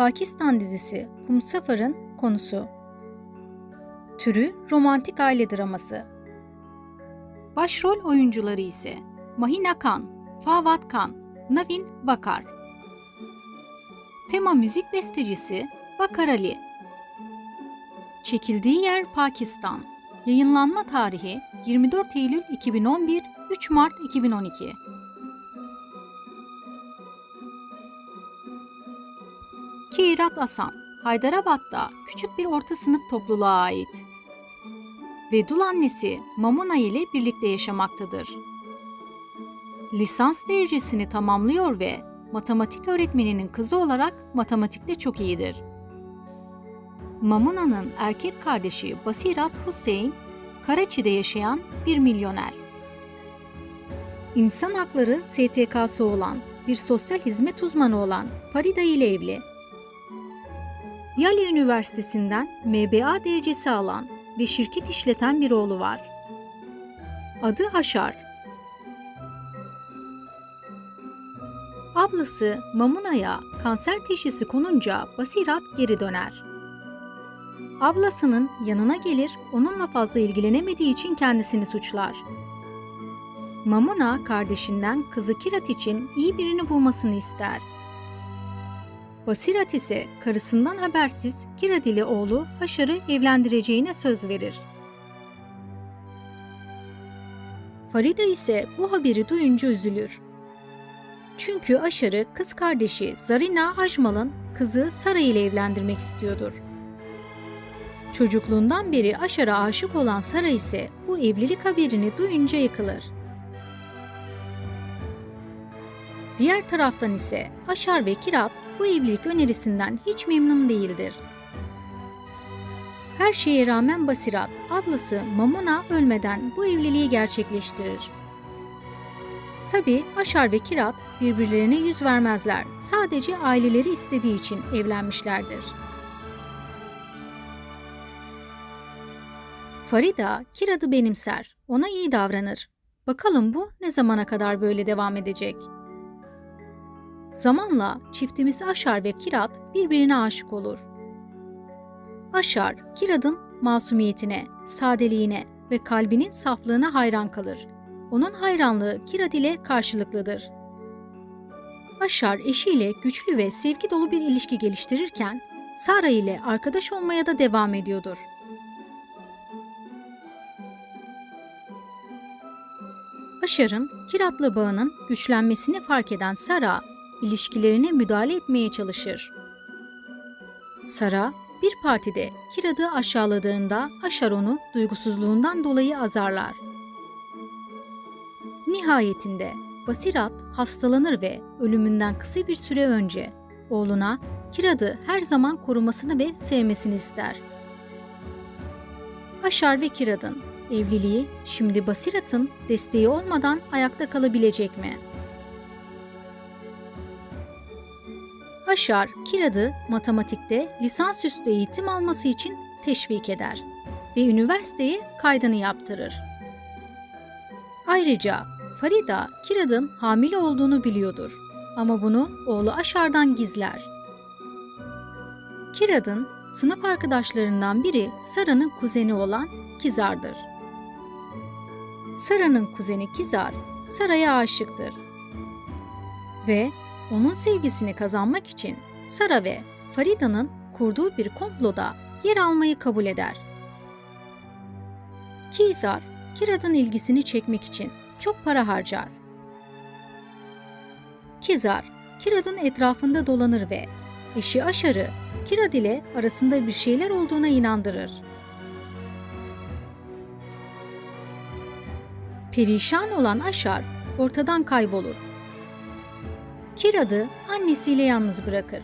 Pakistan dizisi Humsafar'ın konusu. Türü romantik aile draması. Başrol oyuncuları ise Mahina Khan, Fawad Khan, Navin Vakar. Tema müzik bestecisi Vakar Ali. Çekildiği yer Pakistan. Yayınlanma tarihi 24 Eylül 2011, 3 Mart 2012. Kirat Asan, Haydarabad'da küçük bir orta sınıf topluluğa ait. Vedul annesi Mamuna ile birlikte yaşamaktadır. Lisans derecesini tamamlıyor ve matematik öğretmeninin kızı olarak matematikte çok iyidir. Mamuna'nın erkek kardeşi Basirat Hussein, Karaçi'de yaşayan bir milyoner. İnsan hakları STK'sı olan, bir sosyal hizmet uzmanı olan Farida ile evli. Yale Üniversitesi'nden MBA derecesi alan ve şirket işleten bir oğlu var. Adı Aşar. Ablası Mamuna'ya kanser teşhisi konunca Basirat geri döner. Ablasının yanına gelir, onunla fazla ilgilenemediği için kendisini suçlar. Mamuna kardeşinden kızı Kirat için iyi birini bulmasını ister. Basirat ise karısından habersiz Kirat ile oğlu Haşar'ı evlendireceğine söz verir. Farida ise bu haberi duyunca üzülür. Çünkü Aşar'ı kız kardeşi Zarina Ajmal'ın kızı Sara ile evlendirmek istiyordur. Çocukluğundan beri Aşar'a aşık olan Sara ise bu evlilik haberini duyunca yıkılır. Diğer taraftan ise Aşar ve Kirat bu evlilik önerisinden hiç memnun değildir. Her şeye rağmen Basirat, ablası Mamuna ölmeden bu evliliği gerçekleştirir. Tabi Aşar ve Kirat birbirlerine yüz vermezler. Sadece aileleri istediği için evlenmişlerdir. Farida Kirat'ı benimser, ona iyi davranır. Bakalım bu ne zamana kadar böyle devam edecek? Zamanla çiftimiz Aşar ve Kirat birbirine aşık olur. Aşar, Kirat'ın masumiyetine, sadeliğine ve kalbinin saflığına hayran kalır. Onun hayranlığı Kirat ile karşılıklıdır. Aşar eşiyle güçlü ve sevgi dolu bir ilişki geliştirirken Sara ile arkadaş olmaya da devam ediyordur. Aşar'ın Kirat'la bağının güçlenmesini fark eden Sara, ilişkilerine müdahale etmeye çalışır. Sara, bir partide Kirat'ı aşağıladığında Aşar onu duygusuzluğundan dolayı azarlar. Nihayetinde Basirat hastalanır ve ölümünden kısa bir süre önce oğluna Kirat'ı her zaman korumasını ve sevmesini ister. Aşar ve Kirat'ın evliliği şimdi Basirat'ın desteği olmadan ayakta kalabilecek mi? Aşar, Kirat'ı matematikte lisansüstü eğitim alması için teşvik eder ve üniversiteye kaydını yaptırır. Ayrıca Farida, Kirat'ın hamile olduğunu biliyordur ama bunu oğlu Aşar'dan gizler. Kirat'ın sınıf arkadaşlarından biri Sara'nın kuzeni olan Kizar'dır. Sara'nın kuzeni Kizar, Sara'ya aşıktır. Ve onun sevgisini kazanmak için Sara ve Farida'nın kurduğu bir komploda yer almayı kabul eder. Kizar, Kirat'ın ilgisini çekmek için çok para harcar. Kizar, Kirat'ın etrafında dolanır ve eşi Aşar'ı Kirat ile arasında bir şeyler olduğuna inandırır. Perişan olan Aşar ortadan kaybolur. Kirad'ı annesiyle yalnız bırakır.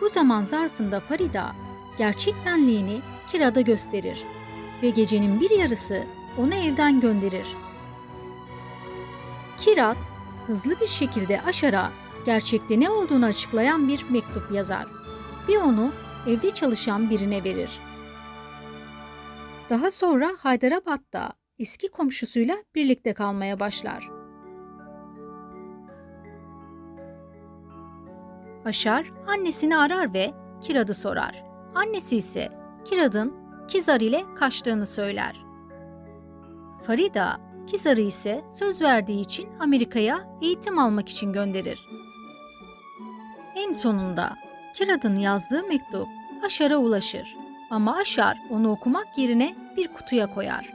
Bu zaman zarfında Farida gerçek benliğini Kirad'a gösterir ve gecenin bir yarısı onu evden gönderir. Kirat hızlı bir şekilde Aşar'a gerçekte ne olduğunu açıklayan bir mektup yazar ve onu evde çalışan birine verir. Daha sonra Haydarabad'da eski komşusuyla birlikte kalmaya başlar. Aşar annesini arar ve Kirad'ı sorar. Annesi ise Kirad'ın Kizar ile kaçtığını söyler. Farida, Kizar'ı ise söz verdiği için Amerika'ya eğitim almak için gönderir. En sonunda Kirad'ın yazdığı mektup Aşar'a ulaşır ama Aşar onu okumak yerine bir kutuya koyar.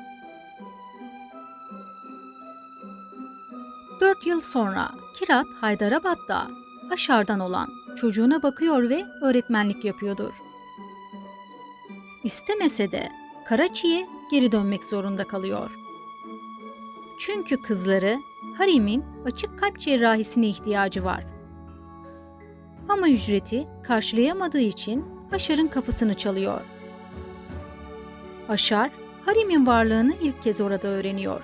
Dört yıl sonra Kirat Haydarabad'da Aşar'dan olan çocuğuna bakıyor ve öğretmenlik yapıyordur. İstemese de Karaçi'ye geri dönmek zorunda kalıyor. Çünkü kızları Harim'in açık kalp cerrahisine ihtiyacı var. Ama ücreti karşılayamadığı için Aşar'ın kapısını çalıyor. Aşar, Harim'in varlığını ilk kez orada öğreniyor.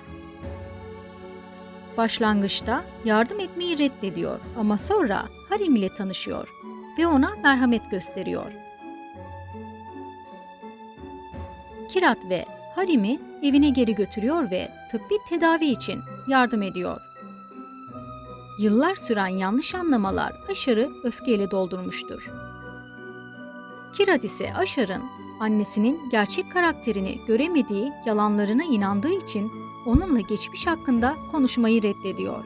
Başlangıçta yardım etmeyi reddediyor ama sonra Harim ile tanışıyor ve ona merhamet gösteriyor. Kirat ve Harim'i evine geri götürüyor ve tıbbi tedavi için yardım ediyor. Yıllar süren yanlış anlamalar Aşar'ı öfkeyle doldurmuştur. Kirat ise Aşar'ın annesinin gerçek karakterini göremediği yalanlarına inandığı için onunla geçmiş hakkında konuşmayı reddediyor.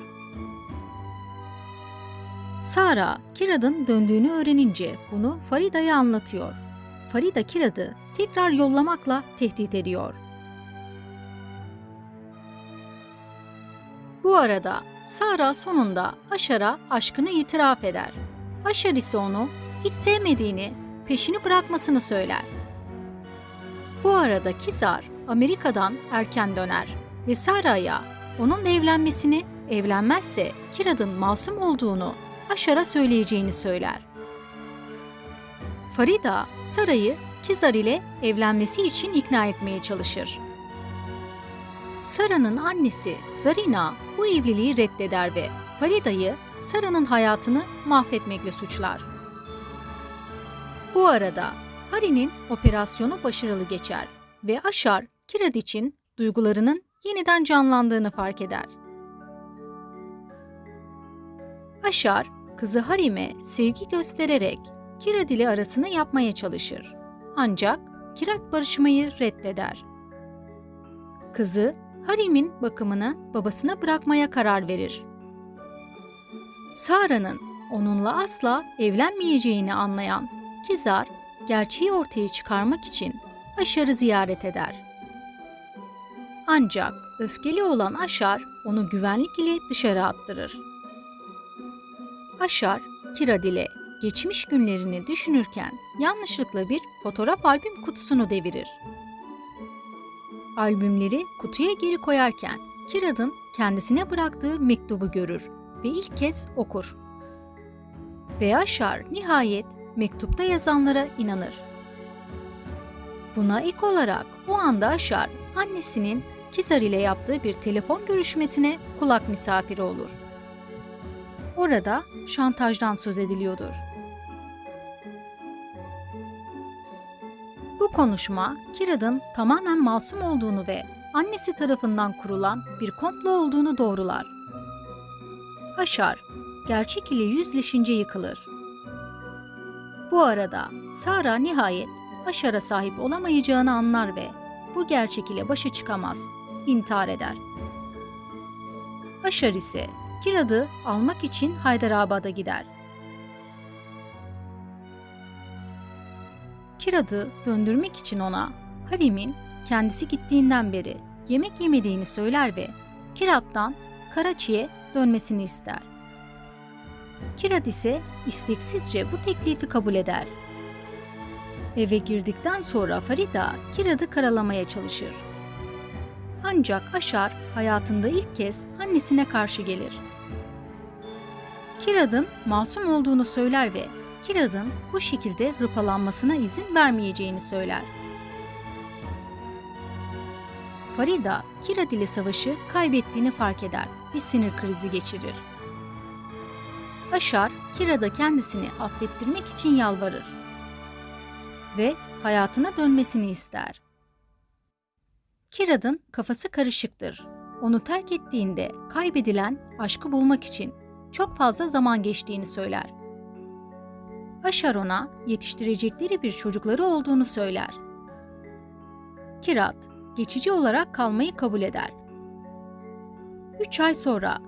Sara, Kirad'ın döndüğünü öğrenince bunu Farida'ya anlatıyor. Farida Kirad'ı tekrar yollamakla tehdit ediyor. Bu arada Sara sonunda Aşar'a aşkını itiraf eder. Aşar ise onu hiç sevmediğini, peşini bırakmasını söyler. Bu arada Kizar Amerika'dan erken döner ve Sara'ya onun evlenmesini, evlenmezse Kirad'ın masum olduğunu Aşar'a söyleyeceğini söyler. Farida, Sara'yı Kizar ile evlenmesi için ikna etmeye çalışır. Sara'nın annesi Zarina bu evliliği reddeder ve Farida'yı Sara'nın hayatını mahvetmekle suçlar. Bu arada Hari'nin operasyonu başarılı geçer ve Aşar Kirad için duygularının yeniden canlandığını fark eder. Aşar, kızı Harim'e sevgi göstererek Kirad ile arasını yapmaya çalışır. Ancak Kirad barışmayı reddeder. Kızı Harim'in bakımını babasına bırakmaya karar verir. Sara'nın onunla asla evlenmeyeceğini anlayan Kizar, gerçeği ortaya çıkarmak için Aşar'ı ziyaret eder. Ancak öfkeli olan Aşar onu güvenlik ile dışarı attırır. Aşar, Kirad ile geçmiş günlerini düşünürken yanlışlıkla bir fotoğraf albüm kutusunu devirir. Albümleri kutuya geri koyarken Kirad'ın kendisine bıraktığı mektubu görür ve ilk kez okur. Ve Aşar nihayet mektupta yazanlara inanır. Buna ilk olarak o anda Aşar annesinin Kizar ile yaptığı bir telefon görüşmesine kulak misafiri olur. Orada şantajdan söz ediliyordur. Bu konuşma Kirad'ın tamamen masum olduğunu ve annesi tarafından kurulan bir komplo olduğunu doğrular. Aşar, gerçek ile yüzleşince yıkılır. Bu arada Sara nihayet Aşar'a sahip olamayacağını anlar ve bu gerçek ile başa çıkamaz, intihar eder. Aşar ise Kirad'ı almak için Haydarabad'a gider. Kirad'ı döndürmek için ona Harim'in kendisi gittiğinden beri yemek yemediğini söyler ve Kirad'dan Karaçi'ye dönmesini ister. Kirad ise isteksizce bu teklifi kabul eder. Eve girdikten sonra Farida Kirad'ı karalamaya çalışır. Ancak Aşar hayatında ilk kez annesine karşı gelir. Kirad'ın masum olduğunu söyler ve Kirad'ın bu şekilde hırpalanmasına izin vermeyeceğini söyler. Farida, Kirad ile savaşı kaybettiğini fark eder ve sinir krizi geçirir. Aşar, Kirad'a kendisini affettirmek için yalvarır ve hayatına dönmesini ister. Kirad'ın kafası karışıktır. Onu terk ettiğinde kaybedilen aşkı bulmak için çok fazla zaman geçtiğini söyler. Aşar ona yetiştirecekleri bir çocukları olduğunu söyler. Kirat, geçici olarak kalmayı kabul eder. Üç ay sonra